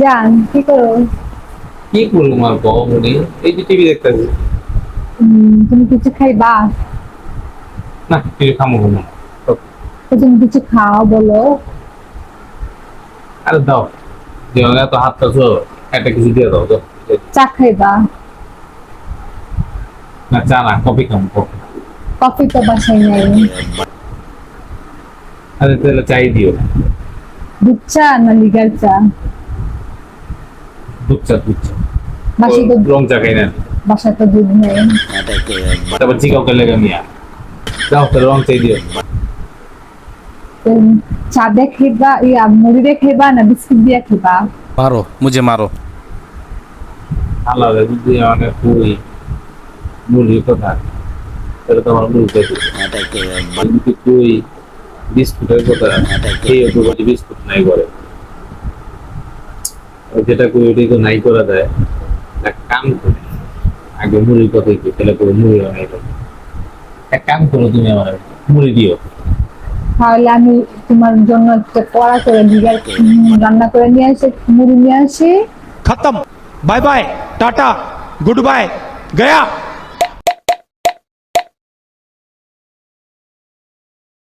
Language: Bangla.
জান কি করো? কি করব আর গরমে এই যে টিভি দেখতেছি তুমি কিছু খাইবা? না টিভি খামো না। তো তুমি কিছু খাও বলো। আরে দাও। যেমন এত হাত কাছো একটা কিছু দিয়ে দাও তো চা খাইবা? না চা না কফি খাম কফি। কফি তো বাসায় নাই। আরে তাহলে চাই দিও। দুধ চা না লিগার চা? দুধ চা রং চা না। বাসা তো দুধ নেই। তারপর জিগাও করলে মিয়া যাও তো রং চাই দিও। চা খেবা ইয়া মুড়ি দিয়ে খেবা না বিস্কুট দিয়ে খেবা? মারো মুঝে মারো। আল্লাহ যদি অনেক পুরি মুড়ি কথা? তাহলে তোমার মুড়ি খেতে কিন্তু তুই বিস্কুটের কথা? খেয়ে বিস্কুট নাই করে যেটা করি ওটাই তো নাই করা যায়। এক কাম করে। আগে মুড়ি কথা কি তাহলে করে মুড়ি বানাই এক কাম করো তুমি আমার মুড়ি দিও। তাহলে আমি তোমার জন্য একটা কড়া করে বিগার রান্না করে নিয়ে আসি মুড়ি নিয়ে আসি। খতম। Bye bye tata good bye Gaya.